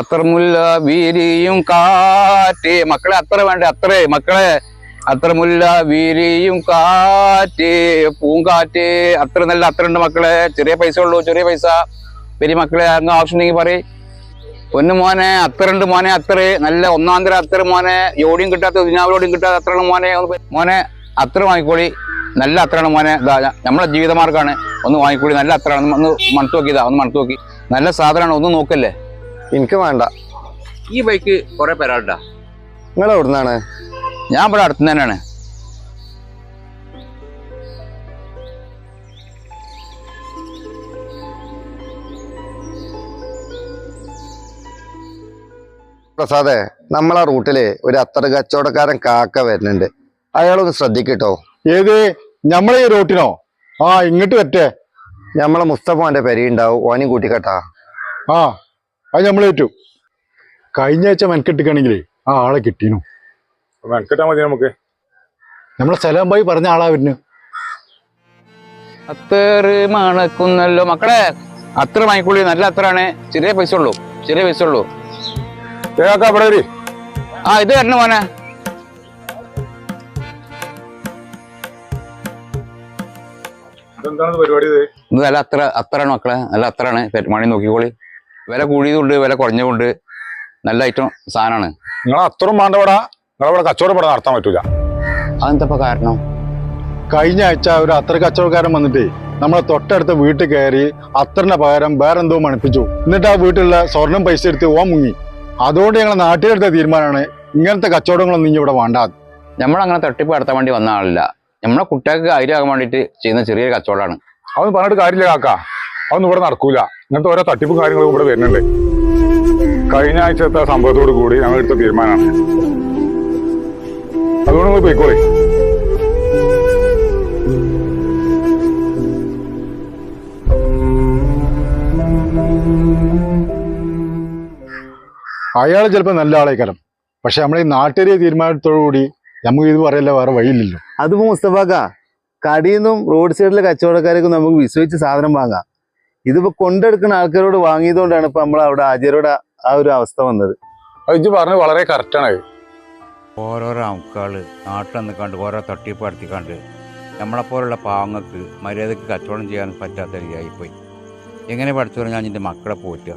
അത്രമുല്ല വീരിയും കാറ്റ്. മക്കളെ അത്ര വേണ്ട? അത്രേ മക്കളെ. അത്രമുല്ല വീരിയും കാറ്റ്. പൂങ്കാറ്റ്. അത്ര നല്ല അത്ര ഉണ്ട് മക്കളെ. ചെറിയ പൈസ ഉള്ളൂ ചെറിയ പൈസ. വലിയ മക്കളെ അങ്ങ് ആവശ്യമുണ്ടെങ്കിൽ പറയും. പൊന്നു മോനെ അത്ര ഉണ്ട് മോനെ അത്ര. നല്ല ഒന്നാം തരം അത്ര മോനെ. ജോഡിയും കിട്ടാത്ത ദിനാവിലോടെയും കിട്ടാത്ത അത്ര മോനെ. ഒന്ന് മോനെ അത്ര വാങ്ങിക്കോളി. നല്ല അത്രയാണ് മോനെ. നമ്മളെ ജീവിതമാർഗമാണ് ഒന്ന് വാങ്ങിക്കോളി. നല്ല അത്രയാണ്. ഒന്ന് മണത്ത് നോക്കിയതാ ഒന്ന് മണത്ത് നോക്കി. നല്ല സാധനമാണ്. ഒന്ന് നോക്കല്ലേ? എനിക്ക് വേണ്ട. ഈ ബൈക്ക് കുറെ പേരാണ്ടാ നിങ്ങൾ എവിടുന്നാണ്? ഞാൻ ഇവിടെ അടുത്ത് തന്നെയാണ്. പ്രസാദേ നമ്മളെ റൂട്ടിൽ ഒരു അത്ര കച്ചവടക്കാരൻ കാക്ക വരുന്നുണ്ട്. അയാളൊന്ന് ശ്രദ്ധിക്കട്ടോ? ഏത്? നമ്മളെ ഈ റൂട്ടിനോ? ആ ഇങ്ങോട്ട് പറ്റേ നമ്മളെ മുസ്തഫോന്റെ പെരിയുണ്ടാവും ഓനും കൂട്ടിക്കട്ടാ. ആ. അത് നമ്മൾ ഏറ്റു. കഴിഞ്ഞ ആഴ്ച മെനക്കെട്ടിക്കാണെങ്കിലേ ആ ആളെ കിട്ടീനു. മെനക്കെട്ടാ മതി നമുക്ക്. നമ്മളെ സ്ഥലം പോയി പറഞ്ഞ ആളാ വരുന്നു. അത്ര മണക്കുന്നല്ലോ മക്കളെ. അത്ര മണിക്കുള്ളി നല്ല അത്രയാണ്. ചെറിയ പൈസ ഉള്ളൂ. ചെറിയ പൈസ ഉള്ളൂ. ആ ഇത് വരണം മോനെ. ഇതെന്താണ് പരിപാടി ഇത്? ഇത് നല്ല അത്ര അത്രയാണ് മക്കളെ. നല്ല അത്രയാണ്. മണി നോക്കിക്കോളി. വില കൂടിയതുണ്ട് വില കുറഞ്ഞതുണ്ട്. നല്ല ഐറ്റം സാധനമാണ് നിങ്ങൾ അത്രയും മാണ്ടവട നിങ്ങളവിടെ കച്ചവടം ഇവിടെ നടത്താൻ പറ്റൂല. അതെന്തപ്പോ കാരണം? കഴിഞ്ഞ ആഴ്ച ഒരു അത്ര കച്ചവടക്കാരൻ വന്നിട്ടേ നമ്മളെ തൊട്ടടുത്ത വീട്ടിൽ കയറി അത്രന്റെ പകരം വേറെന്തോ മണിപ്പിച്ചു. എന്നിട്ട് ആ വീട്ടിലുള്ള സ്വർണം പൈസ എടുത്ത് ഓ മുങ്ങി. അതുകൊണ്ട് ഞങ്ങളെ നാട്ടിലെടുത്ത തീരുമാനമാണ് ഇങ്ങനത്തെ കച്ചവടങ്ങളൊന്നും ഇനി ഇവിടെ വേണ്ട. നമ്മളങ്ങനെ തട്ടിപ്പ് നടത്താൻ വേണ്ടി വന്ന ആളില്ല. നമ്മളെ കുട്ടികൾക്ക് കാര്യമാകാൻ വേണ്ടിയിട്ട് ചെയ്യുന്ന ചെറിയൊരു കച്ചവടമാണ്. അവൻ പറഞ്ഞിട്ട് കാര്യമില്ല കാക്ക. അതൊന്നും ഇവിടെ നടക്കൂല. ഇങ്ങനത്തെ ഓരോ തട്ടിപ്പ് കാര്യങ്ങളും ഇവിടെ വരുന്നുണ്ട്. കഴിഞ്ഞ ആഴ്ചത്തെ സംഭവത്തോട് കൂടി ഞങ്ങൾ എടുത്ത തീരുമാനമാണ്. അതുകൊണ്ട് നിങ്ങൾ പോയിക്കോളി. അയാൾ ചിലപ്പോൾ നല്ല ആളേക്കാരം പക്ഷെ നമ്മൾ ഈ നാട്ടുകാരെ തീരുമാനത്തോടുകൂടി നമുക്ക് ഇത് പറയല്ല വേറെ വഴിയില്ലല്ലോ. അതിപ്പോ മുസ്തഫാക്ക കടിയിൽ നിന്നും റോഡ് സൈഡിലെ കച്ചവടക്കാരൊക്കെ നമുക്ക് വിശ്വസിച്ച് സാധനം വാങ്ങാം. ഇതിപ്പോ കൊണ്ടെടുക്കുന്ന ആൾക്കാരോട് വാങ്ങിയതുകൊണ്ടാണ് ഇപ്പൊ നമ്മൾ അവിടെ ആചാര്യയുടെ ആ ഒരു അവസ്ഥ വന്നത്. അത് പറഞ്ഞു പറഞ്ഞത് വളരെ കറക്റ്റാണ് ഓരോരോ ആൾക്കാൾ നാട്ടിൽ നിൽക്കാണ്ട് ഓരോ തട്ടിപ്പ് നടത്തിക്കാണ്ട് നമ്മളെപ്പോലുള്ള പാവങ്ങൾക്ക് മര്യാദയ്ക്ക് കച്ചവടം ചെയ്യാൻ പറ്റാത്ത രീതിയായിപ്പോയി. എങ്ങനെ പഠിച്ചു പറഞ്ഞാൽ എന്റെ മക്കളെ പോറ്റുക